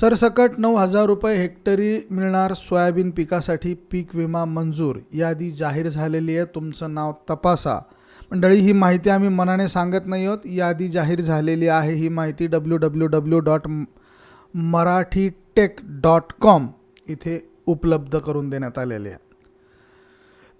सरसकट नऊ हजार रुपये हेक्टरी मिळणार सोयाबीन पिकासाठी पीक विमा मंजूर. यादी जाहीर झालेली आहे. तुमचं नाव तपासा. मंडळी ही माहिती आम्ही मनाने सांगत नाही आहोत. यादी जाहीर झालेली आहे. ही माहिती W W W dot Marathi tech dot com इथे उपलब्ध करून देण्यात आलेली आहे.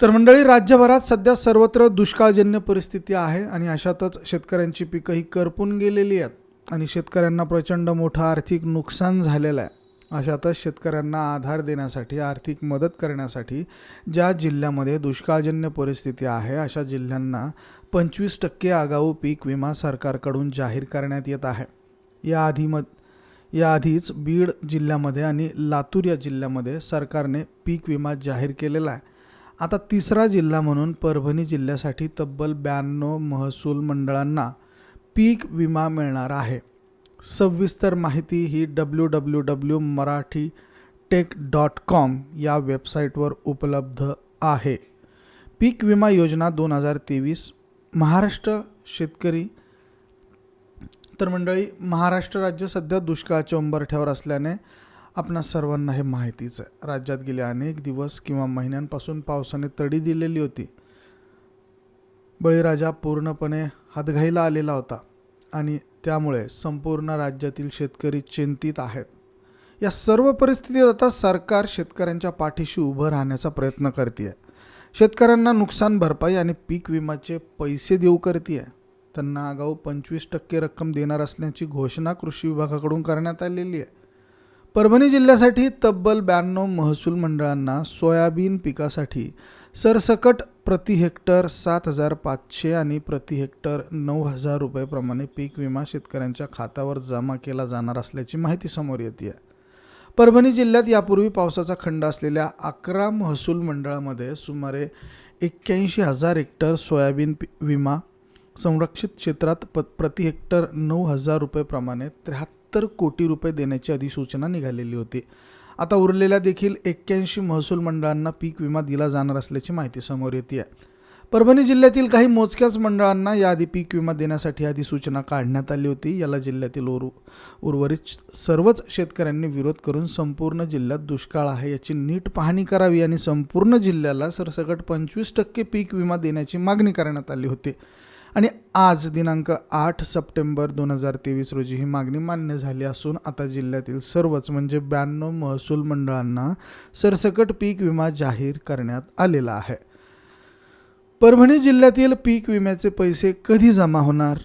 तर मंडळी राज्यभरात सध्या सर्वत्र दुष्काळजन्य परिस्थिती आहे आणि अशातच शेतकऱ्यांची पिकं ही करपून गेलेली आहेत. आणि शेतकऱ्यांना प्रचंड मोठं आर्थिक नुकसान झालेलं आहे. अशातच शेतकऱ्यांना आधार देण्यासाठी आर्थिक मदत करण्यासाठी ज्या जिल्ह्यामध्ये दुष्काळजन्य परिस्थिती आहे अशा जिल्ह्यांना पंचवीस टक्के आगाऊ पीक विमा सरकारकडून जाहीर करण्यात येत आहे. याआधी म याआधीच बीड जिल्ह्यामध्ये आणि लातूर या जिल्ह्यामध्ये सरकारने पीक विमा जाहीर केलेला आहे. आता तिसरा जिल्हा म्हणून परभणी जिल्ह्यासाठी तब्बल ब्याण्णव महसूल मंडळांना पीक विमा मिळणार आहे. सविस्तर माहिती ही W W W Marathi tech dot com या वेबसाईटवर उपलब्ध आहे. पीक विमा योजना दोन हजार तेवीस महाराष्ट्र शेतकरी तर मंडळी महाराष्ट्र राज्य सध्या दुष्काळाच्या उंबरठ्यावर असल्याने आपणा सर्वांना हे माहितीच आहे. राज्यात गेले अनेक दिवस किंवा महिन्यांपासून पावसाने तडी दिलेली होती. बळीराजा पूर्णपणे हातघाईला आलेला होता आणि त्यामुळे संपूर्ण राज्यातील शेतकरी चिंतित आहेत. या सर्व परिस्थितीत आता सरकार शेतकऱ्यांच्या पाठीशी उभं राहण्याचा प्रयत्न करते शेतकऱ्यांना नुकसान भरपाई आणि पीक विम्याचे पैसे देऊ करते त्यांना आगाऊ पंचवीस टक्के रक्कम देणार असल्याची घोषणा कृषी विभागाकडून करण्यात आलेली आहे. परभणी जिल्ह्यासाठी तब्बल ब्याण्णव महसूल मंडळांना सोयाबीन पिकासाठी सरसकट प्रति हेक्टर सात हजार पाचशे आणि प्रति हेक्टर नऊ हजार रुपयेप्रमाणे पीक विमा शेतकऱ्यांच्या खात्यावर जमा केला जाणार असल्याची माहिती समोर येते आहे परभणी जिल्ह्यात यापूर्वी पावसाचा खंड असलेल्या अकरा महसूल मंडळामध्ये सुमारे एक्क्याऐंशी हजार हेक्टर सोयाबीन पी विमा संरक्षित क्षेत्रात प प्रति हेक्टर नऊ हजार रुपयेप्रमाणे त्र्याहत्तर कोटी रुपये देण्याची अधिसूचना निघालेली होती. आता उरलेल्या देखील एक्क्याऐंशी महसूल मंडळांना पीक विमा दिला जाणार असल्याची माहिती समोर येते आहे परभणी जिल्ह्यातील काही मोजक्याच मंडळांना याआधी पीक विमा देण्यासाठी आधी सूचना काढण्यात आली होती. याला जिल्ह्यातील उर उर्वरित सर्वच शेतकऱ्यांनी विरोध करून संपूर्ण जिल्ह्यात दुष्काळ आहे याची नीट पाहणी करावी आणि संपूर्ण जिल्ह्याला सरसकट पंचवीस टक्के पीक विमा देण्याची मागणी करण्यात आली होती. आणि आज दिनांक आठ सप्टेंबर दोन हजार तेवीस रोजी ही मागणी मान्य झाली असून आता जिल्ह्यातील सर्वच म्हणजे ब्याण्णव महसूल मंडळांना सरसकट पीक विमा जाहीर करण्यात आलेला आहे. परभणी जिल्ह्यातील पीक विम्याचे पैसे कधी जमा होणार?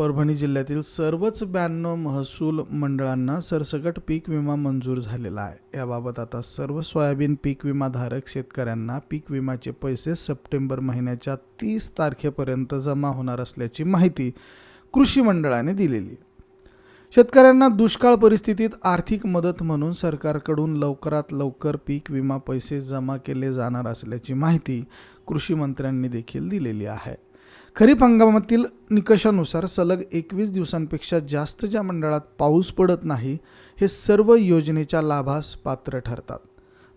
परभणी जिल्ह्यातील सर्वच ब्याण्णव महसूल मंडळांना सरसकट पीक विमा मंजूर झालेला आहे. याबाबत आता सर्व सोयाबीन पीक विमाधारक शेतकऱ्यांना पीक विम्याचे पैसे सप्टेंबर महिन्याच्या तीस तारखेपर्यंत जमा होणार असल्याची माहिती कृषी मंडळाने दिलेली. शेतकऱ्यांना दुष्काळ परिस्थितीत आर्थिक मदत म्हणून सरकारकडून लवकरात लवकर पीक विमा पैसे जमा केले जाणार असल्याची माहिती कृषी मंत्र्यांनी देखील दिलेली आहे. खरीप हंगामातील निकषानुसार सलग एकवीस दिवसांपेक्षा जास्त ज्या मंडळात पाऊस पडत नाही हे सर्व योजनेच्या लाभास पात्र ठरतात.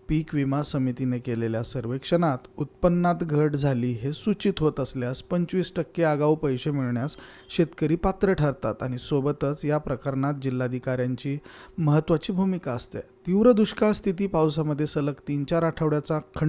पीक विमा समितीने केलेल्या सर्वेक्षणात उत्पन्नात घट झाली हे सूचित होत असल्यास पंचवीस टक्के आगाऊ पैसे मिळण्यास शेतकरी पात्र ठरतात आणि सोबतच या प्रकरणात जिल्हाधिकाऱ्यांची महत्त्वाची भूमिका असते. तीव्र दुष्काळ स्थिती पावसामध्ये सलग तीन चार आठवड्याचा खंड